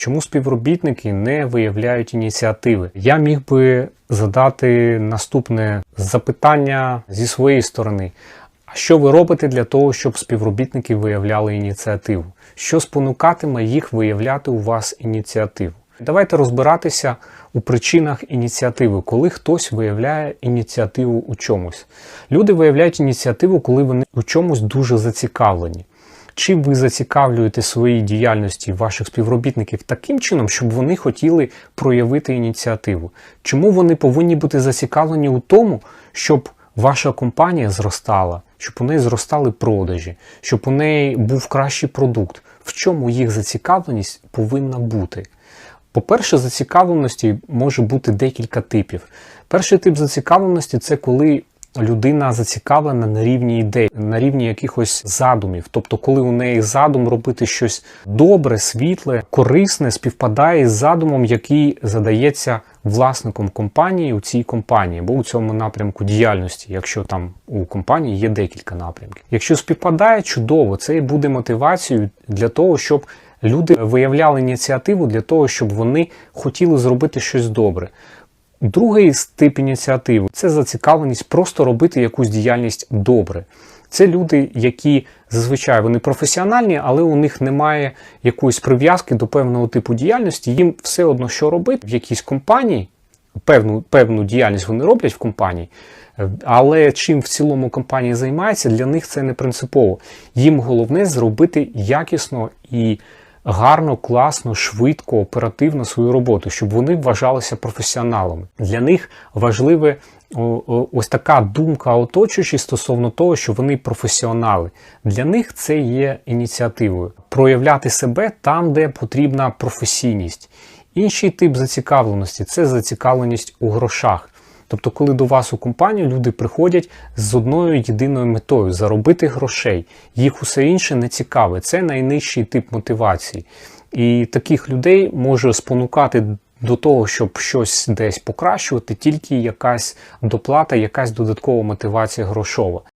Чому співробітники не виявляють ініціативи? Я міг би задати наступне запитання зі своєї сторони. А що ви робите для того, щоб співробітники виявляли ініціативу? Що спонукатиме їх виявляти у вас ініціативу? Давайте розбиратися у причинах ініціативи, коли хтось виявляє ініціативу у чомусь. Люди виявляють ініціативу, коли вони у чомусь дуже зацікавлені. Чи ви зацікавлюєте своїй діяльності ваших співробітників таким чином, щоб вони хотіли проявити ініціативу? Чому вони повинні бути зацікавлені у тому, щоб ваша компанія зростала, щоб у неї зростали продажі, щоб у неї був кращий продукт? В чому їх зацікавленість повинна бути? По-перше, зацікавленості може бути декілька типів. Перший тип зацікавленості це коли людина зацікавлена на рівні ідей, на рівні якихось задумів. Тобто, коли у неї задум робити щось добре, світле, корисне, співпадає з задумом, який задається власником компанії у цій компанії, або у цьому напрямку діяльності, якщо там у компанії є декілька напрямків. Якщо співпадає, чудово, це і буде мотивацією для того, щоб люди виявляли ініціативу для того, щоб вони хотіли зробити щось добре. Другий тип ініціативи це зацікавленість просто робити якусь діяльність добре. Це люди, які зазвичай вони професіональні, але у них немає якоїсь прив'язки до певного типу діяльності. Їм все одно, що робити в якійсь компанії, певну, певну діяльність вони роблять в компанії, але чим в цілому компанія займається, для них це не принципово. Їм головне зробити якісно і гарно, класно, швидко, оперативно свою роботу, щоб вони вважалися професіоналами. Для них о, ось така думка оточуючі стосовно того, що вони професіонали. Для них це є ініціативою проявляти себе там, де потрібна професійність. Інший тип зацікавленості це зацікавленість у грошах. Тобто, коли до вас у компанію люди приходять з одною єдиною метою заробити грошей, їх усе інше не цікаве. Це найнижчий тип мотивації. І таких людей може спонукати до того, щоб щось десь покращувати, тільки якась доплата, якась додаткова мотивація грошова.